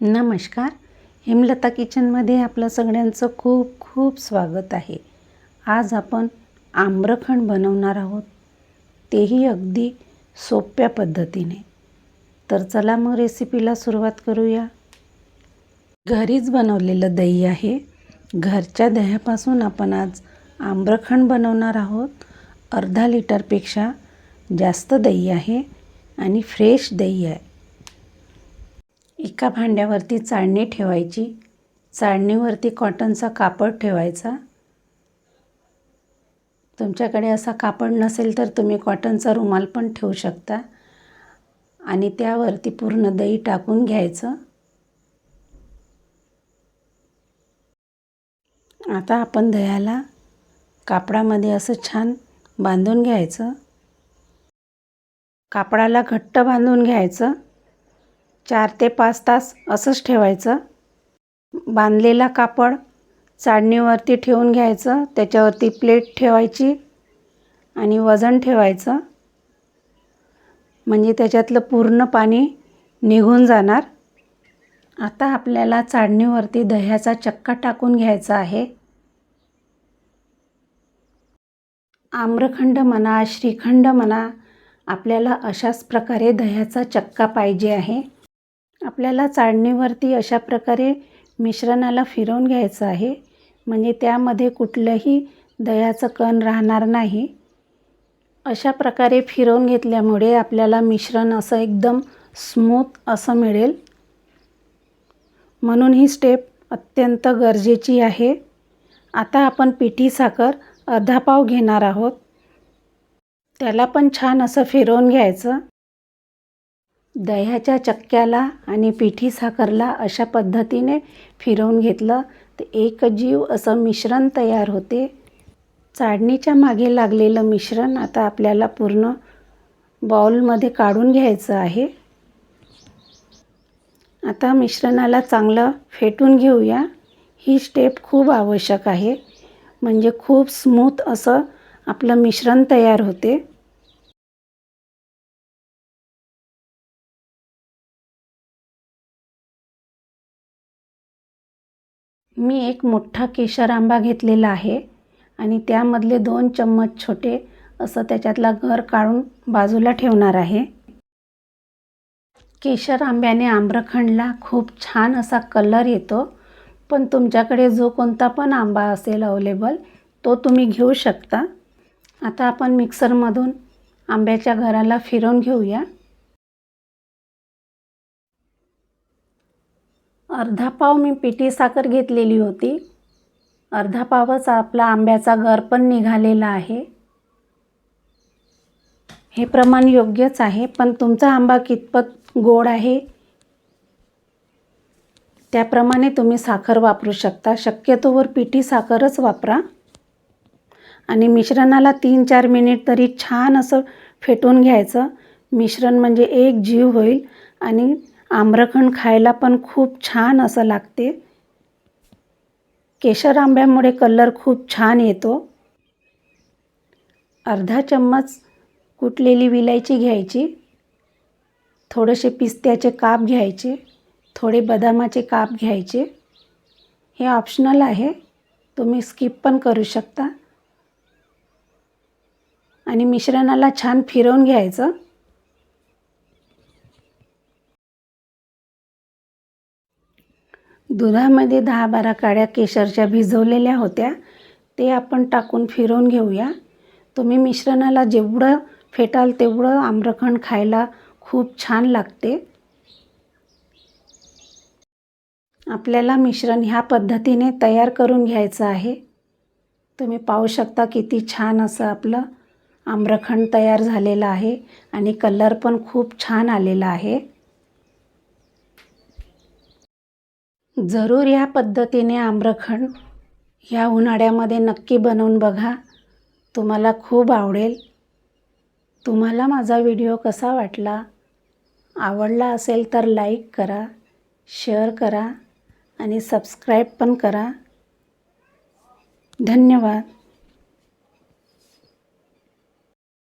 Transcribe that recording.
नमस्कार. हेमलता किचनमध्ये आपलं सगळ्यांचं खूप खूप स्वागत आहे. आज आपण आम्रखंड बनवणार आहोत. तेही अगदी सोप्या पद्धतीने. तर चला मग रेसिपीला सुरुवात करूया. घरीच बनवलेलं दही आहे. घरच्या दह्यापासून आपण आज आम्रखंड बनवणार आहोत. अर्धा लिटरपेक्षा जास्त दही आहे आणि फ्रेश दही आहे. एका भांड्यावरती चाळणी ठेवायची. चाळणीवरती कॉटनचा कापड ठेवायचा. तुमच्याकडे असा कापड नसेल तर तुम्ही कॉटनचा रुमाल पण ठेवू शकता. आणि त्यावरती पूर्ण दही टाकून घ्यायचं. आता आपण दह्याला कापडामध्ये असं छान बांधून घ्यायचं. कापडाला घट्ट बांधून घ्यायचं. चार ते पाच तास असंच ठेवायचं. बांधलेला कापड चाळणीवरती ठेवून घ्यायचं. त्याच्यावरती प्लेट ठेवायची आणि वजन ठेवायचं. म्हणजे त्याच्यातलं पूर्ण पाणी निघून जाणार. आता आपल्याला चाळणीवरती दह्याचा चक्का टाकून घ्यायचा आहे. आम्रखंड म्हणा श्रीखंड म्हणा आपल्याला अशाच प्रकारे दह्याचा चक्का पाहिजे आहे. आपल्याला चाळणीवरती अशा प्रकारे मिश्रणाला फिरवून घ्यायचं आहे. म्हणजे त्यामध्ये कुठलंही दह्याचं कण राहणार नाही. अशा प्रकारे फिरवून घेतल्यामुळे आपल्याला मिश्रण असं एकदम स्मूथ असं मिळेल. म्हणून ही स्टेप अत्यंत गरजेची आहे. आता आपण पिठी साखर अर्धा पाव घेणार आहोत. त्याला पण छान असं फिरवून घ्यायचं. दह्याच्या चक्क्याला आणि पिठी साखरला अशा पद्धतीने फिरवून घेतलं. तर एक जीव असं मिश्रण तयार होते. चाळणीच्या मागे लागलेलं मिश्रण आता आपल्याला पूर्ण बाउलमध्ये काढून घ्यायचं आहे. आता मिश्रणाला चांगलं फेटून घेऊया. ही स्टेप खूप आवश्यक आहे. म्हणजे खूप स्मूथ असं आपलं मिश्रण तयार होते. मी एक मोठा केशर आंबा घेतलेला आहे आणि त्यामधले दोन चम्मच छोटे असं त्याच्यातला घर काढून बाजूला ठेवणार आहे. केशर आंब्याने आम्रखंडला खूप छान असा कलर येतो पण तुमच्याकडे जो कोणता पण आंबा असेल अवेलेबल तो तुम्ही घेऊ शकता. आता आपण मिक्सरमधून आंब्याच्या घराला फिरवून घेऊया. अर्धा पाव मी पिठी साखर घेतलेली होती. अर्धा पावच आपला आंब्याचा घर पण निघालेला आहे. हे प्रमाण योग्यच आहे पण तुमचा आंबा कितपत गोड आहे? त्याप्रमाणे तुम्ही साखर वापरू शकता. शक्यतोवर पिठी साखरच वापरा. आणि मिश्रणाला तीन चार मिनिट तरी छान असं फेटून घ्यायचं. मिश्रण म्हणजे एक जीव होईल आणि आम्रखंड खायला पण खूप छान असं लागते. केशर आंब्यामुळे कलर खूप छान येतो. अर्धा चम्मच कुटलेली विलायची घ्यायची. थोडेसे पिस्त्याचे काप घ्यायचे. थोडे बदामाचे काप घ्यायचे. हे ऑप्शनल आहे. तुम्ही स्किप पण करू शकता. आणि मिश्रणाला छान फिरवून घ्यायचं. दुधामध्ये दहा बारा काड्या केशरच्या भिजवलेल्या होत्या. ते आपण टाकून फिरवून घेऊया. तुम्ही मिश्रणाला जेवढं फेटाल तेवढं आम्रखंड खायला खूप छान लागते. आपल्याला मिश्रण ह्या पद्धतीने तयार करून घ्यायचं आहे. तुम्ही पाहू शकता किती छान असं आपलं आम्रखंड तयार झालेलं आहे आणि कलर पण खूप छान आलेला आहे. जरूर या पद्धतीने आम्रखंड ह्या उन्हाळ्यामध्ये नक्की बनवून बघा. तुम्हाला खूप आवडेल. तुम्हाला माझा व्हिडिओ कसा वाटला आवडला असेल तर लाईक करा शेअर करा आणि सबस्क्राईब पण करा. धन्यवाद.